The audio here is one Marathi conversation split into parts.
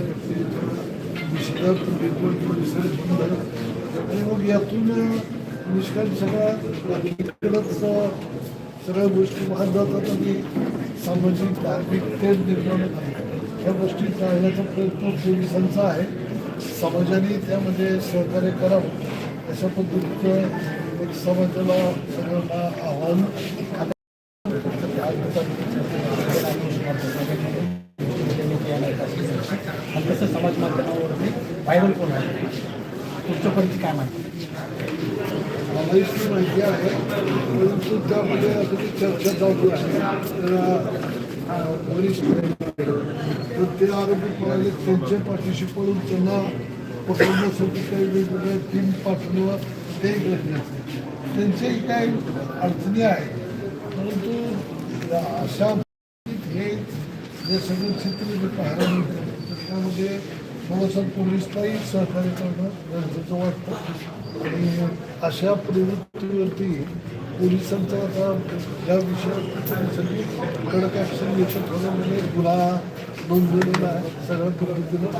त्या व्यक्तीचं निष्काळ बिलकुल परिसर बंद आणि मग यातून निष्काळ सगळ्या बाकीकडंच सगळ्या गोष्टी वाहत जातात आणि सामाजिक धार्मिक तेढ निर्माण होतात ह्या गोष्टी टाळण्याचा प्रयत्न पोलिसांचा आहे समाजाने त्यामध्ये सहकार्य करावं अशा पद्धतीचं एक समाजाला सगळ्यांना आव्हान. माध्यमावरती कोण पण आहे तुमच्यापर्यंत काय माहिती? माहिती आहे परंतु त्यामध्ये अगदी चर्चा चालू आहे. वरिष्ठ तर ते आरोपी पळाले त्यांच्या पाठीशी पडून त्यांना पकडण्यासाठी काही वेगवेगळ्या टीम पाठवणं ते गरजेचं त्यांच्याही काही अडचणी आहेत. परंतु अशा हे जे सगळं चित्र जे पाहायला मिळतं त्यामध्ये थोडंसं पोलिसलाही सहकार्य करणं गरजेचं वाटतं. आणि अशा प्रवृत्तीवरती पोलिसांचा आता या विषयात कडक ॲक्शन घेतलं. थोडं म्हणजे गुन्हा नोंदवलेला आहे. सगळ्या पद्धतीनं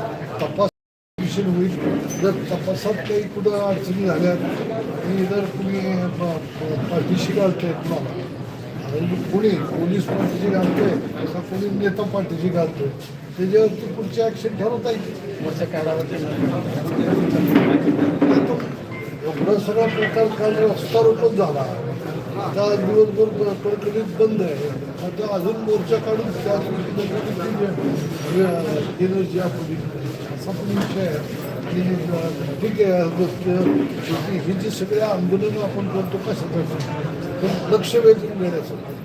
तपास विषय होईल. जर तपासात काही कुठं अडचणी झाल्या आणि जर तुम्ही पाठीशी घालताय तुम्हाला आणि कोणी पोलीस पार्टीशी घालतोय असा कोणी नेता पाठीशी घालतोय त्याच्यावरती पुढची ऍक्शन ठरवता येईल तो. एवढा सगळा प्रकार काल रस्ता रोपण झाला. आता दिवसभर कडकडीत बंद आहे. आता अजून मोर्चा काढून त्या एनर्जी आपण असा पण विषय आहे. ठीक आहे गोष्ट ही जी सगळे आंदोलनं आपण करतो कशासाठी? पण लक्ष वेधून घेण्यासाठी.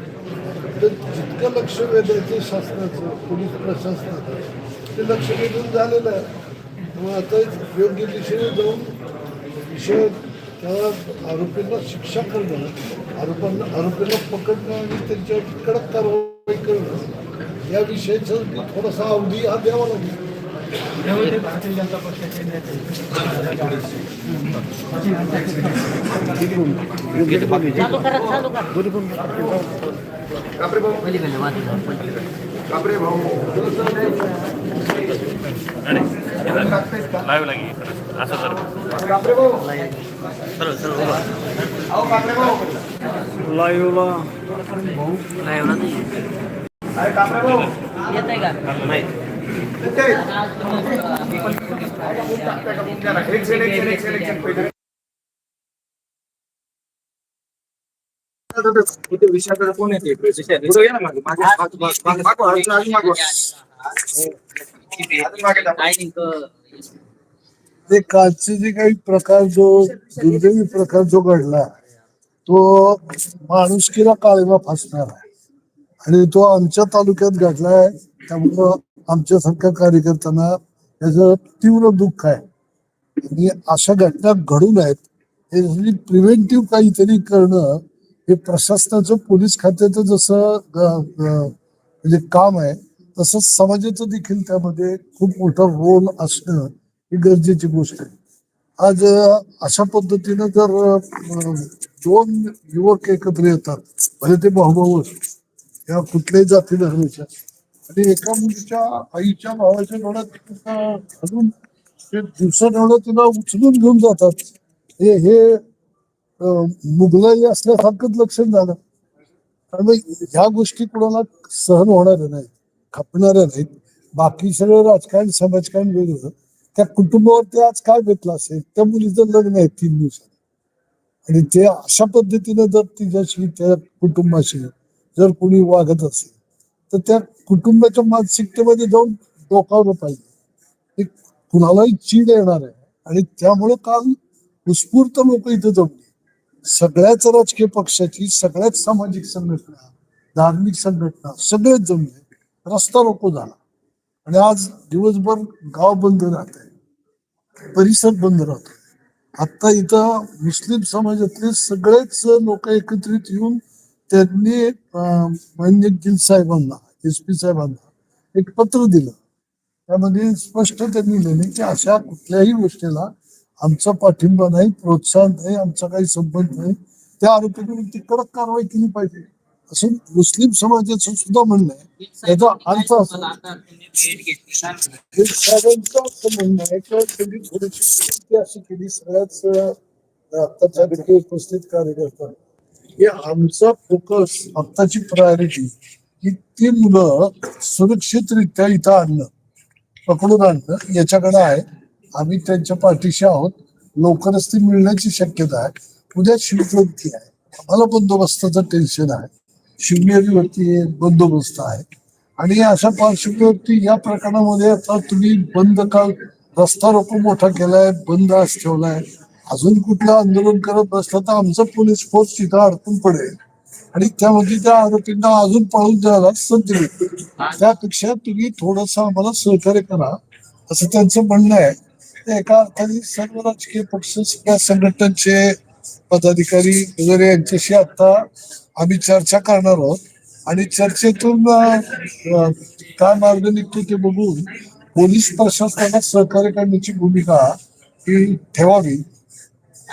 तर जितकं लक्ष वेधायचं शासनाचं पोलीस प्रशासनाचं ते लक्ष वेधून झालेलं आहे. मग आता योग्य दिशेने जाऊन विषय त्या आरोपींना शिक्षा करणं आरोपांना आरोपींना पकडणं आणि त्यांच्यावर कडक कारवाई करणं या विषयाचा थोडासा अवधी हा द्यावा लागेल. भारतीय जनता पक्षाचे नेते चालू करा पलीकडे वाचलं लाईव्ह लागे असं नाही. येत आहे का? नाही. इथे विषयाकडे कोण येते विषय पुढे या ना मागे मागे मागे- मागे- मागवा, अजून अजून मागवा. अजून मागे जा. आय थिंक ते कालचे जे काही प्रकार जो दुर्दैवी प्रकार जो घडला तो माणुसकीला काळीमा फासणार आहे आणि तो आमच्या तालुक्यात घडलाय त्यामुळं आमच्यासारख्या कार्यकर्त्यांना याचं तीव्र दुःख आहे आणि अशा घटना घडू नयेत हे प्रिव्हेंटिव्ह काहीतरी करणं हे प्रशासनाचं पोलीस खात्याचं जसं म्हणजे काम आहे तसंच समाजाचं देखील त्यामध्ये खूप मोठा रोल असणं ही गरजेची गोष्ट आहे. आज अशा पद्धतीनं जर दोन युवक एकत्र येतात म्हणजे ते भाऊभाऊ या कुठल्याही जाती धर्माच्या आणि एका मुलीच्या आईच्या भावाच्या डोळ्यात तिला घालून ते दिवसा डोळ्यात तिला उचलून घेऊन जातात. हे हे मुघलही असल्यासारखंच लक्षण झालं. त्यामुळे ह्या गोष्टी कोणाला सहन होणाऱ्या नाहीत खपणाऱ्या नाहीत. बाकी सगळं राजकारण समाजकारण वेगळं त्या कुटुंबावरती आज काय भेटलं असेल त्या मुलीचं लग्न आहे तीन दिवसात. आणि ते अशा पद्धतीनं जर तिच्याशी त्या कुटुंबाशी जर कोणी वागत असेल तर त्या कुटुंबाच्या मानसिकतेमध्ये जाऊन डोकावलं पाहिजे. कुणालाही चीड येणार आहे. आणि त्यामुळं काल उत्स्फूर्त लोक इथं जमली. सगळ्याच राजकीय पक्षाची सगळ्याच सामाजिक संघटना धार्मिक संघटना सगळेच जमले रस्ता रोको झाला. आणि आज दिवसभर गाव बंद राहत आहे परिसर बंद राहतो आता इथं मुस्लिम समाजातले सगळेच लोक एकत्रित येऊन त्यांनी मान्य गिल साहेबांना एस पी साहेबांना एक पत्र दिलं. त्यामध्ये स्पष्ट त्यांनी लिहिले की अशा कुठल्याही गोष्टीला आमचा पाठिंबा नाही प्रोत्साहन नाही आमचा काही संबंध नाही. त्या आरोपींवरती कडक कारवाई केली पाहिजे. असं मुस्लिम समाजाचं सुद्धा म्हणणं आहे. याचा अर्थ असा हे म्हणणं आहे की त्यांनी थोडीशी विनंती अशी केली सगळ्याच अं, आत्ताच्या ठिकाणी उपस्थित कार्यकर्ता. की आमचा फोकस आत्ताची प्रायोरिटी की ती मुलं सुरक्षितरित्या इथं आणणं पकडून आणणं याच्याकडे आहे. आम्ही त्यांच्या पाठीशी आहोत. लवकरच ती मिळण्याची शक्यता आहे. उद्या शिवजयंती आहे. आम्हाला बंदोबस्ताचं टेन्शन आहे. शिवनेरीवरती बंदोबस्त आहे. आणि अशा पार्श्वभूमीवरती या प्रकरणामध्ये आता तुम्ही बंद काल रस्ता रोको मोठा केलाय बंद आज ठेवलाय. अजून कुठलं आंदोलन करत नसलं तर आमचं पोलीस फोर्स तिथं अडकून पडेल. आणि त्यामध्ये त्या आरोपींना अजून पळून द्यायला संधी मिळते त्यापेक्षा तुम्ही थोडस आम्हाला सहकार्य करा. असं त्यांचं म्हणणं आहे. एका अर्थाने सर्व राजकीय पक्ष सगळ्या संघटनांचे पदाधिकारी वगैरे यांच्याशी आता आम्ही चर्चा करणार आहोत. आणि चर्चेतून काय मार्ग निघतो ते बघून पोलीस प्रशासनाला सहकार्य करण्याची भूमिका ही ठेवावी.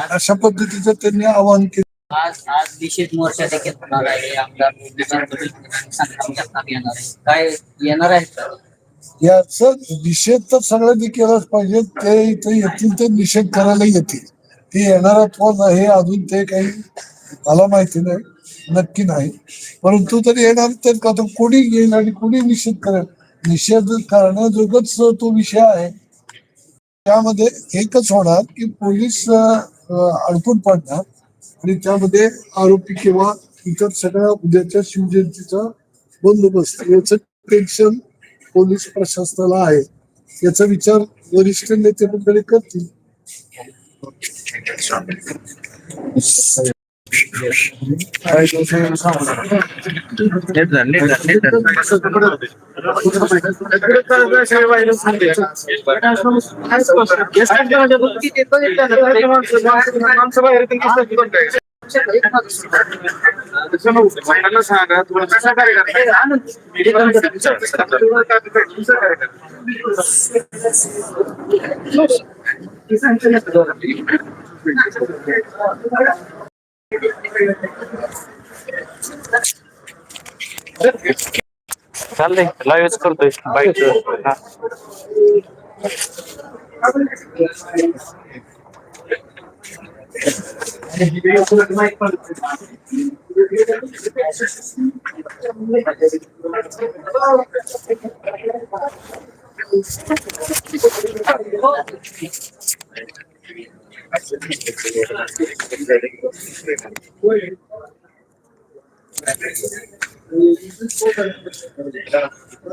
अशा पद्धतीचं त्यांनी आवाहन केलं. आज आज निषेध मोर्चा देखील होणार आहे. आमदार येणार काय येणार आहे? याचा निषेध तर सगळ्यांनी केलाच पाहिजे. ते इथे येतील ते निषेध करायला येतील. ते येणारा अथवा आहे अजून ते काही मला माहिती नाही नक्की नाही. परंतु तरी येणार ते का तर कोणी येईल आणि कोणी निषेध करेल? निषेध करण्याजोगच तो विषय आहे त्यामध्ये एकच होणार की पोलीस अडकून पडणार आणि त्यामध्ये आरोपी किंवा इतर सगळ्या उद्याच्या शिवजयंतीचा बंदोबस्त. याचं टेन्शन पोलीस प्रशासनाला आहे. याचा विचार वरिष्ठ नेते मंडळी करतील. महिलांना सांगा तुम्हाला कसा चाललंय लाईव्हच करतोय बाईक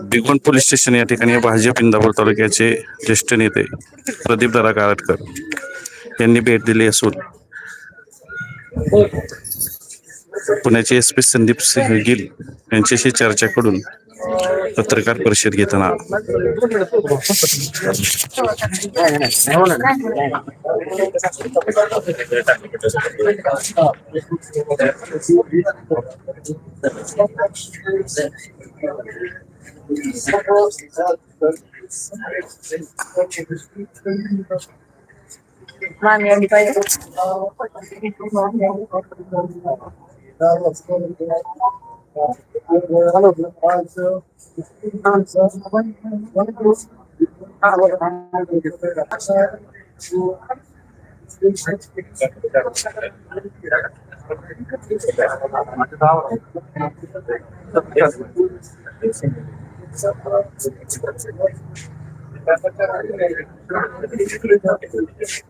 भिगवण पोलीस स्टेशन या ठिकाणी भाजप इंदापूर तालुक्याचे ज्येष्ठ नेते प्रदीप दादा काळटकर यांनी भेट दिली असून पुण्याचे एस पी संदीप सिंह गिल यांच्याशी चर्चा करून पत्रकार परिषद घेताना. Mami, yang gitu Thank you.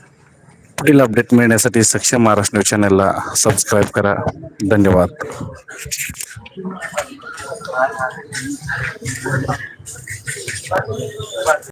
पुढील अपडेट मिळण्यासाठी सक्षम महाराष्ट्र न्यूज चॅनलला सबस्क्राईब करा. धन्यवाद.